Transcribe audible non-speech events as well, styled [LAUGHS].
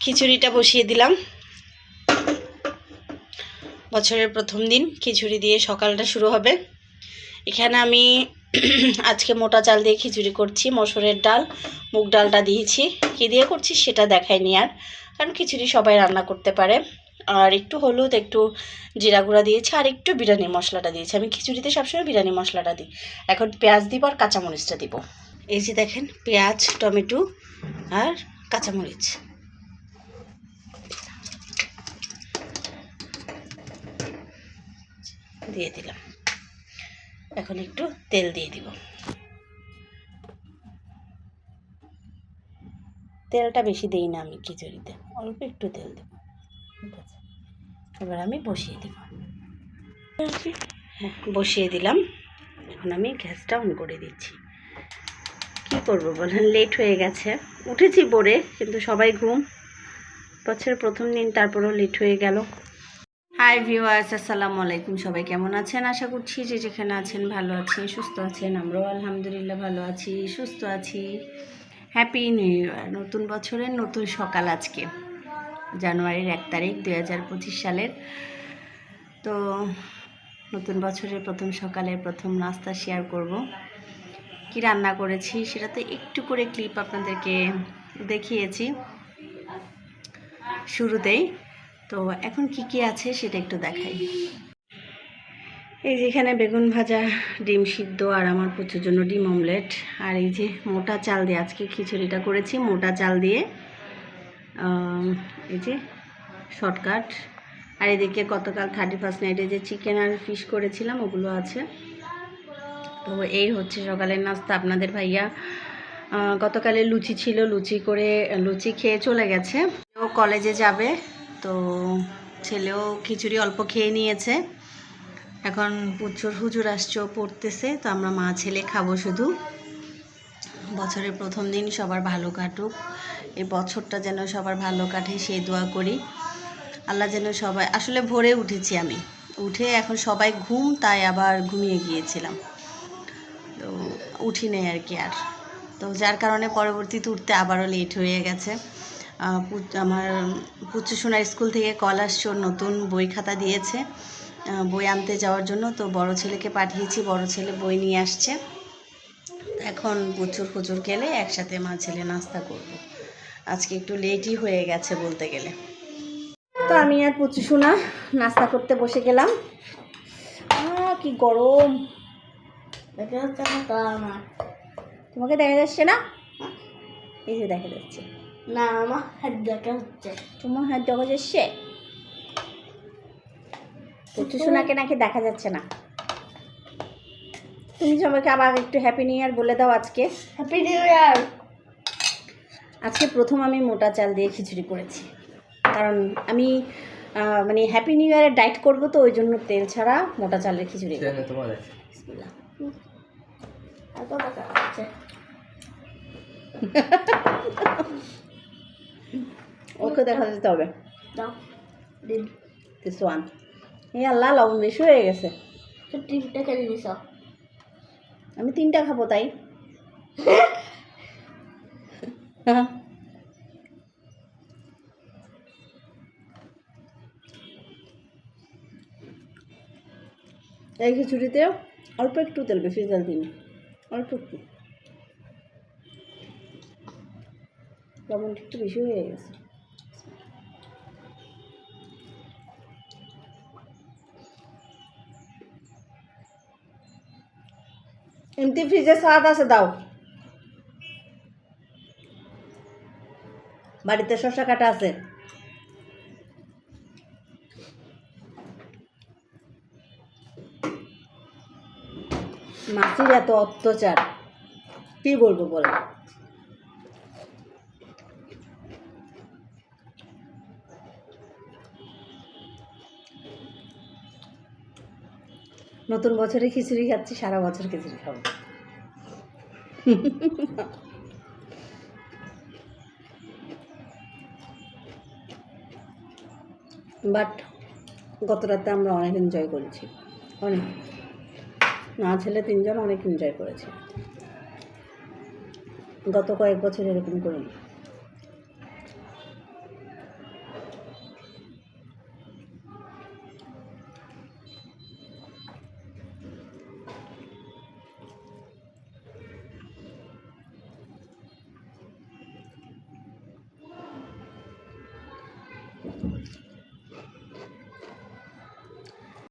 খিচুড়িটা বসিয়ে দিলাম। বছরের প্রথম দিন খিচুড়ি দিয়ে সকালটা শুরু হবে। এখানে আমি [CLEARS THROAT] আজকে মোটা চাল দিয়ে খিচুড়ি করছি, মসুরের ডাল, মুগ ডালটা দিয়েছি। কী দিয়ে করছি সেটা দেখাইনি আর, কারণ খিচুড়ি সবাই রান্না করতে পারে। আর একটু হলুদ, একটু জিরা গুঁড়া দিয়েছি, আর একটু বিরিয়ানি মশলাটা দিয়েছি। আমি খিচুড়িতে সবসময় বিরিয়ানি মশলাটা দিই। এখন পেঁয়াজ দিব আর কাঁচামরিচটা দিব। এই যে দেখেন, পেঁয়াজ, টমেটো আর কাঁচামরিচ। দিয়ে দিলাম। এখন একটু তেল দিয়ে দিব। তেলটা বেশি দিই না আমি খিচুড়িতে, অল্প একটু তেল দেবো। ঠিক আছে? এবার আমি বসিয়ে দিব। হ্যাঁ বসিয়ে দিলাম। এখন আমি গ্যাসটা অন করে দিচ্ছি। কী করব বলেন? লেট হয়ে গেছে। উঠেছি পরে কিন্তু সবাই ঘুম। বছরের প্রথম দিন, তারপরেও লেট হয়ে গেল। হাই ভিউয়ার্স আসসালামু আলাইকুম। সবাই কেমন আছেন? আশা করছি যে যেখানে আছেন ভালো আছেন, সুস্থ আছেন। আমরাও আলহামদুলিল্লাহ ভালো আছি, সুস্থ আছি। হ্যাপি নিউ ইয়ার নতুন বছরের নতুন সকাল আজকে। জানুয়ারির এক তারিখ, দুই হাজার পঁচিশ সালের। তো নতুন বছরের প্রথম সকালের প্রথম নাস্তা শেয়ার করব। কি রান্না করেছি সেটা তো একটু করে ক্লিপ আপনাদেরকে দেখিয়েছি। শুরুতেই তো এখন কি কি আছে সেটা একটু দেখাই। এই যে এখানে বেগুন ভাজা ডিম সিদ্ধ আর আমার প্রচুর জন্য ডিম অমলেট। আর এই যে মোটা চাল দিয়ে আজকে খিচুড়িটা করেছি মোটা চাল দিয়ে। এই যে শর্টকাট। আর এদিকে গতকাল থার্টি ফার্স্ট নাইটে যে চিকেন আর ফিশ করেছিলাম ওগুলো আছে। তো এই হচ্ছে সকালের নাস্তা। আপনাদের ভাইয়া আহ, গতকালে লুচি ছিল লুচি করে লুচি খেয়ে চলে গেছে। ও কলেজে যাবে। তো ছেলেও খিচুড়ি অল্প খেয়ে নিয়েছে। এখন পুজোর হুজুর আসছে পড়তেছে, তো আমরা মা ছেলে খাব শুধু। বছরের প্রথম দিন সবার ভালো কাটুক। এই বছরটা যেন সবার ভালো কাটে, সে দোয়া করি। আল্লাহ যেন সবাই, আসলে ভোরে উঠেছি আমি। উঠে এখন সবাই ঘুম, তাই আবার ঘুমিয়ে গিয়েছিলাম। তো উঠি নেই আর কি আর। তো যার কারণে পরবর্তীতে উঠতে আবারও লেট হয়ে গেছে। আমার পুচুসোনার স্কুল থেকে কল আসছে নতুন বই খাতা দিয়েছে বই আনতে যাওয়ার জন্য। তো বড় ছেলেকে পাঠিয়েছি, বড় ছেলে বই নিয়ে আসছে। এখন প্রচুর প্রচুর গেলে একসাথে মা ছেলে নাস্তা করব। আজকে একটু লেটই হয়ে গেছে বলতে গেলে। তো আমি আর পুচুসোনা নাস্তা করতে বসে গেলাম। কি গরম। তোমাকে দেখা যাচ্ছে না? এই যে দেখা যাচ্ছে। না আমার হাত দেখা হচ্ছে তোমার হাত দেখা যাচ্ছে সোনাকে নাকি দেখা যাচ্ছে না। তুমি সবাইকে আবার একটু হ্যাপি নিউ ইয়ার বলে দাও আজকে। হ্যাপি নিউ ইয়ার আজকে প্রথম আমি মোটা চাল দিয়ে খিচুড়ি করেছি। কারণ আমি মানে হ্যাপি নিউ ইয়ারে ডায়েট করব তো ওই জন্য তেল ছাড়া মোটা চালের খিচুড়ি করব। [LAUGHS] ওকে দেখা যেতে হবে। ডিম। সোয়ান এই আল্লাহ লবণ বেশি হয়ে গেছে। তো ডিমটা খেলে নিস আমি তিনটা খাব তাই? এই খিচুড়িতে অল্প একটু তেল বেশি তেল দিন অল্প একটু। লবণটা একটু বেশি হয়ে গেছে। এমনি ফ্রিজে স্বাদ আছে, দাও। বাড়িতে শসা কাটা আছে। মাসির এত অত্যাচার, কি বলব বলো নতুন বছরে খিচুড়ি খাচ্ছি, সারা বছর খিচুড়ি খাব। বাট গত রাতে আমরা অনেক এনজয় করেছি। অনেক। না ছেলে, তিনজন অনেক এনজয় করেছি। গত কয়েক বছর এরকম করিনি।